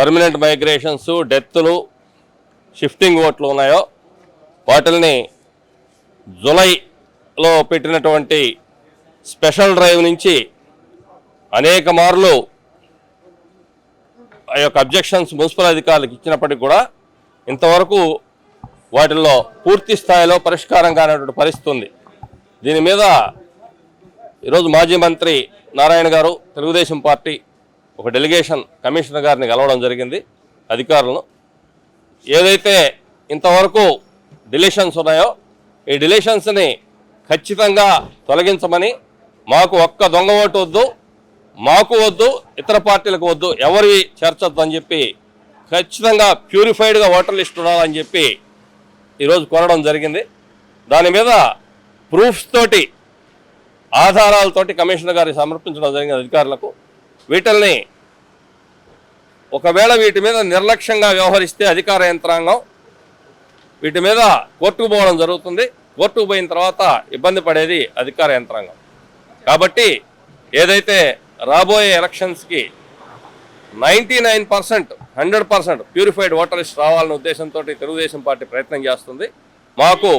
Permanent migrations డెత్లు shifting ఓట్లు ఉన్నాయో వాటిల్ని జులైలో పెట్టినటువంటి స్పెషల్ డ్రైవ్ నుంచి అనేక మార్లు ఆ యొక్క అబ్జెక్షన్స్ మున్సిపల్ అధికారులకు ఇచ్చినప్పటికీ కూడా ఇంతవరకు వాటిల్లో పూర్తి స్థాయిలో పరిష్కారం కానటువంటి పరిస్థితి ఉంది. దీని మీద ఈరోజు మాజీ మంత్రి నారాయణ గారు తెలుగుదేశం పార్టీ ఒక డెలిగేషన్ కమిషనర్ గారిని కలవడం జరిగింది అధికారులను. ఏదైతే ఇంతవరకు డిలేషన్స్ ఉన్నాయో ఈ డిలేషన్స్ని ఖచ్చితంగా తొలగించమని మాకు ఒక్క దొంగ ఓటు వద్దు మాకు వద్దు ఇతర పార్టీలకు వద్దు ఎవరి చేర్చొద్దు అని చెప్పి ఖచ్చితంగా ప్యూరిఫైడ్గా ఓటర్ లిస్ట్ ఉండాలని చెప్పి ఈరోజు కోరడం జరిగింది. దాని మీద ప్రూఫ్స్ తోటి ఆధారాలతోటి కమిషనర్ గారికి సమర్పించడం జరిగింది అధికారులకు. వీటిల్ని ఒకవేళ వీటి మీద నిర్లక్ష్యంగా వ్యవహరిస్తే అధికార యంత్రాంగం వీటి మీద కోర్టుకు పోవడం జరుగుతుంది. కోర్టుకు పోయిన తర్వాత ఇబ్బంది పడేది అధికార యంత్రాంగం. కాబట్టి ఏదైతే రాబోయే ఎలక్షన్స్కి ninety nine percent hundred percent purified voter list రావాలనే ఉద్దేశంతో తెలుగుదేశం పార్టీ ప్రయత్నం చేస్తుంది. మాకు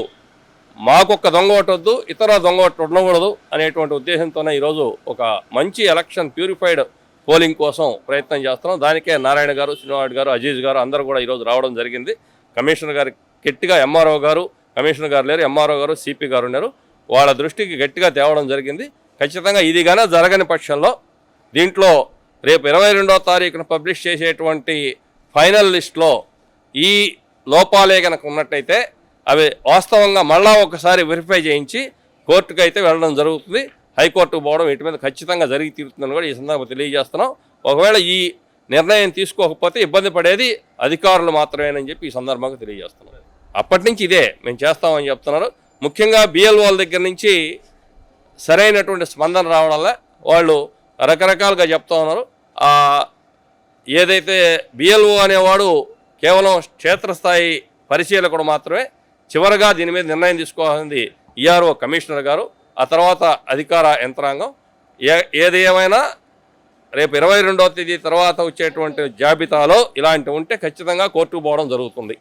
మాకొక్క దొంగ ఓటు ఇతర దొంగ ఓటు ఉండకూడదు అనేటువంటి ఉద్దేశంతోనే ఈరోజు ఒక మంచి ఎలక్షన్ ప్యూరిఫైడ్ పోలింగ్ కోసం ప్రయత్నం చేస్తున్నాం. దానికే నారాయణ గారు శ్రీనివాడు గారు అజీజ్ గారు అందరూ కూడా ఈరోజు రావడం జరిగింది. కమిషనర్ గారు గట్టిగా ఎంఆర్ఓ గారు కమిషనర్ గారు లేరు ఎంఆర్ఓ గారు సిపి గారు ఉన్నారు. వాళ్ళ దృష్టికి గట్టిగా తేవడం జరిగింది. ఖచ్చితంగా ఇది జరగని పక్షంలో దీంట్లో రేపు ఇరవై రెండవ తారీఖున పబ్లిష్ చేసేటువంటి ఫైనల్ లిస్ట్లో ఈ లోపాలే కనుక ఉన్నట్టయితే అవి వాస్తవంగా మళ్ళా ఒకసారి వెరిఫై చేయించి కోర్టుకు అయితే వెళ్ళడం జరుగుతుంది. హైకోర్టుకు పోవడం వీటి మీద ఖచ్చితంగా జరిగి తీరుతుందని కూడా ఈ సందర్భంగా తెలియజేస్తున్నాం. ఒకవేళ ఈ నిర్ణయం తీసుకోకపోతే ఇబ్బంది పడేది అధికారులు మాత్రమేనని చెప్పి ఈ సందర్భంగా తెలియజేస్తున్నాం. అప్పటి నుంచి ఇదే మేము చేస్తామని చెప్తున్నారు. ముఖ్యంగా బిఎల్ఓల దగ్గర నుంచి సరైనటువంటి స్పందన రావడం వల్ల వాళ్ళు రకరకాలుగా చెప్తా ఉన్నారు. ఏదైతే బిఎల్ఓ అనేవాడు కేవలం క్షేత్రస్థాయి పరిశీలకుడు మాత్రమే చివరగా దీని మీద నిర్ణయం తీసుకోవాల్సింది ఈఆర్ఓ కమిషనర్ గారు. ఆ తర్వాత అధికార యంత్రాంగం. ఏ ఏది ఏమైనా రేపు ఇరవై రెండవ తేదీ తర్వాత వచ్చేటువంటి జాబితాలో ఇలాంటివి ఉంటే ఖచ్చితంగా కోర్టుకు పోవడం జరుగుతుంది.